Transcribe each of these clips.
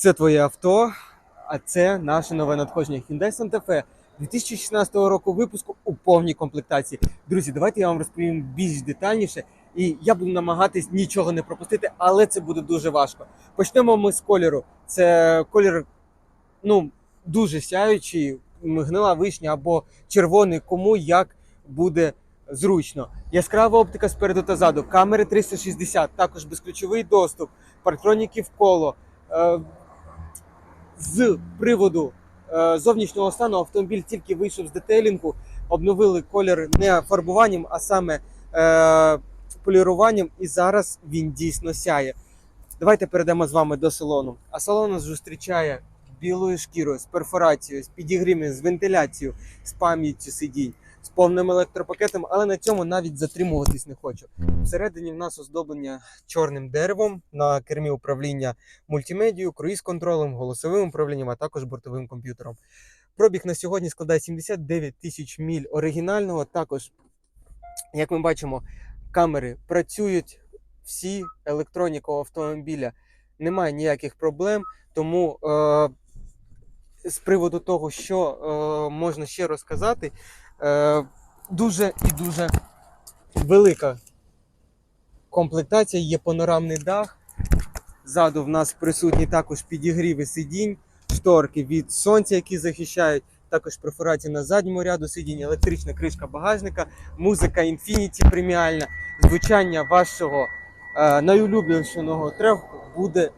Це твоє авто, а це наше нове надходження Hyundai Santa Fe 2016 року випуску у повній комплектації. Друзі, давайте я вам розповім більш детальніше. І я буду намагатись нічого не пропустити, але це буде дуже важко. Почнемо ми з кольору. Це колір ну, дуже сяючий, гнила вишня або червоний, кому як буде зручно. Яскрава оптика спереду та ззаду, камери 360, також безключовий доступ, парктроніки коло. З приводу е, зовнішнього стану автомобіль тільки вийшов з детейлінгу, обновили колір не фарбуванням, а саме е, поліруванням, і зараз він дійсно сяє. Давайте перейдемо з вами до салону. А салон нас зустрічає білою шкірою, з перфорацією, з підігрівом, з вентиляцією, з пам'яттю сидінь, з повним електропакетом, але на цьому навіть затримуватись не хочу. Всередині в нас оздоблення чорним деревом на кермі управління мультимедією, круїз-контролем, голосовим управлінням, а також бортовим комп'ютером. Пробіг на сьогодні складає 79 тисяч міль оригінального. Також, як ми бачимо, камери працюють, всі електроніка автомобіля немає ніяких проблем. Тому е, з приводу того, що е, можна ще розказати, е, дуже і дуже велика комплектація, є панорамний дах. Ззаду в нас присутні також підігріви сидінь, шторки від сонця, які захищають. Також перфорація на задньому ряду сидінь, електрична кришка багажника, музика Infinity преміальна, звучання вашого е, найулюбленішого треку буде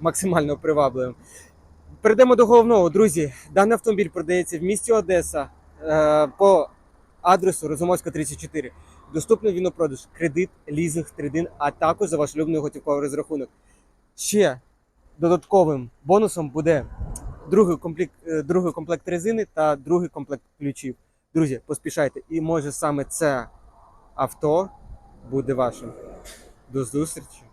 максимально привабливим. Перейдемо до головного, друзі. Даний автомобіль продається в місті Одеса е, по адресу Розумовська 34. Доступний він у продаж кредит, лізинг, трейдин, а також за ваш улюблений готівковий розрахунок. Ще додатковим бонусом буде другий комплект, е, другий комплект резини та другий комплект ключів. Друзі, поспішайте. І може саме це авто буде вашим. До зустрічі!